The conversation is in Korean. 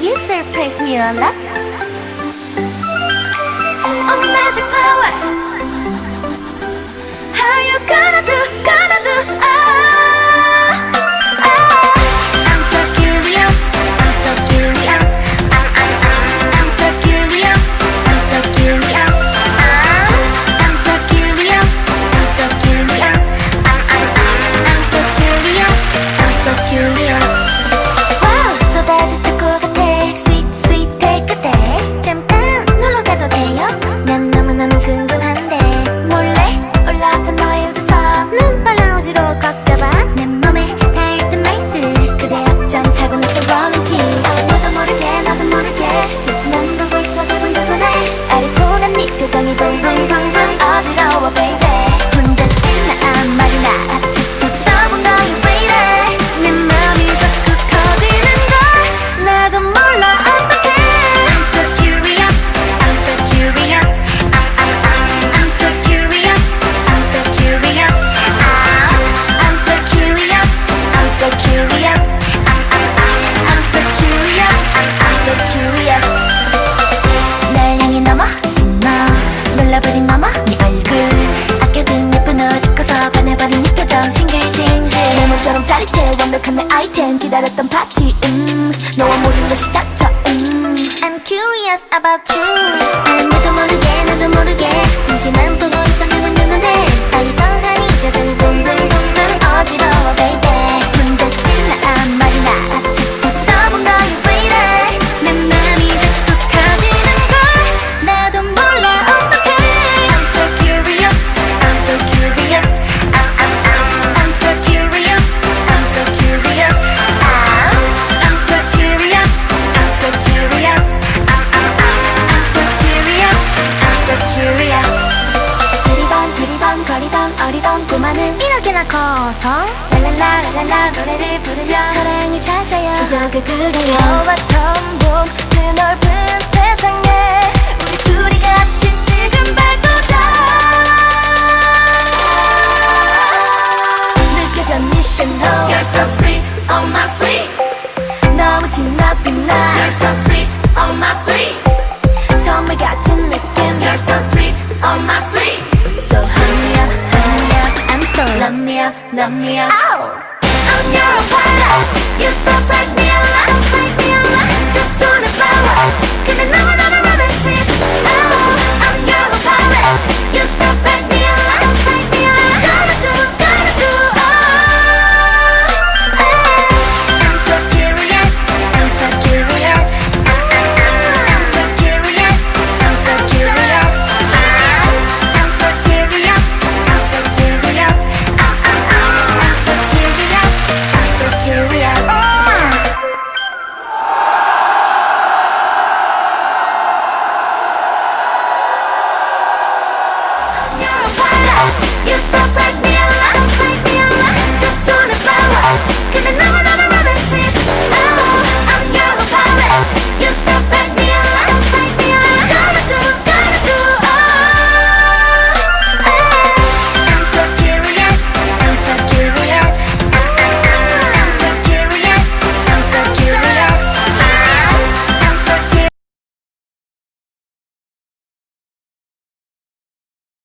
You surprise me a lot. Oh, magic power. 짜릿해 완벽한 내 아이템 기다렸던 파티 음. 너와 모든 것이 닥쳐 음. I'm curious about you. 꿈꾸던 꼬마는 이렇게나 커서 랄랄라랄랄라 노래를 부르며 사랑을 찾아요. 기적을 그려요. 너와 처음 본 그 넓은 세상에 우리 둘이 같이 지금 밟고자. 느껴져 네 신호 You're so sweet, oh my love me. up. Oh, I'm your umbrella. You surprise me, a lot. surprise me, a lot. Stop